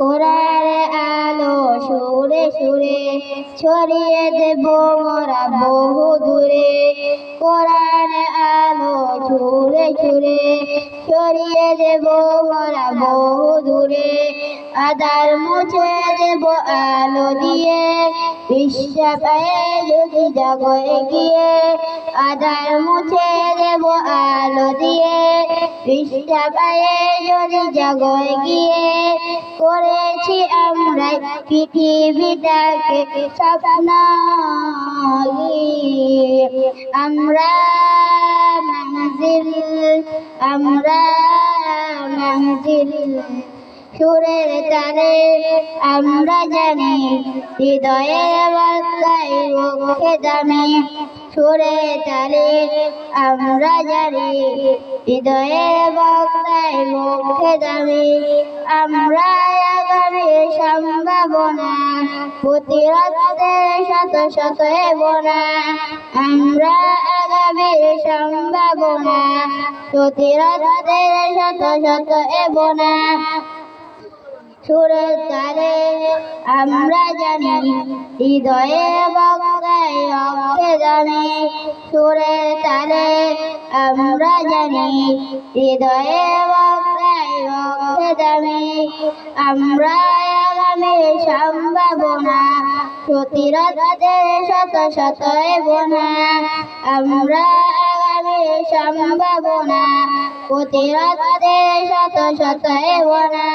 কোরআনে আলো সুরে সুরে ছড়িয়ে দেব মোরা বহু দূরে। কোরআনে আলো সুরে সুরে ছড়িয়ে দেব মোরা বহু দূরে। আদার মুছে দেব আলো দিয়ে বিশ্ব পায়ে যদি জাগো এগিয়ে। আদার মুছে দেব আলো দিয়ে বিশ্ব পায়ে যদি জাগো করেছি আমরা পৃথিবীটাকে স্বপ্ন আমরা মঞ্জিল আমরা মঞ্জিল। সুরের তারে আমরা জানি হৃদয়ের বার্তায় মুখে জানি। সুরে তারে আমরা জানি হৃদয়ের বার্তায় মুখে জানি। আমরা সম্ভাবনা। প্রতিরোধের শত শত বোনা আমরা আগামী সম্ভাবনা। প্রতিরোধের শত শত বোনা সুরের তারে আমরা জানি, হৃদয়ে বক্তায় অক্ষে জানি সুরের তারে আমরা জানি, হৃদয়ে বক্তায় অক্ষে জানি, আমরা আগামী সম্ভাবনা প্রতিরোধের শত শত বোনা আমরা আগামী সম্ভাবনা প্রতিরোধের শত শত বোনা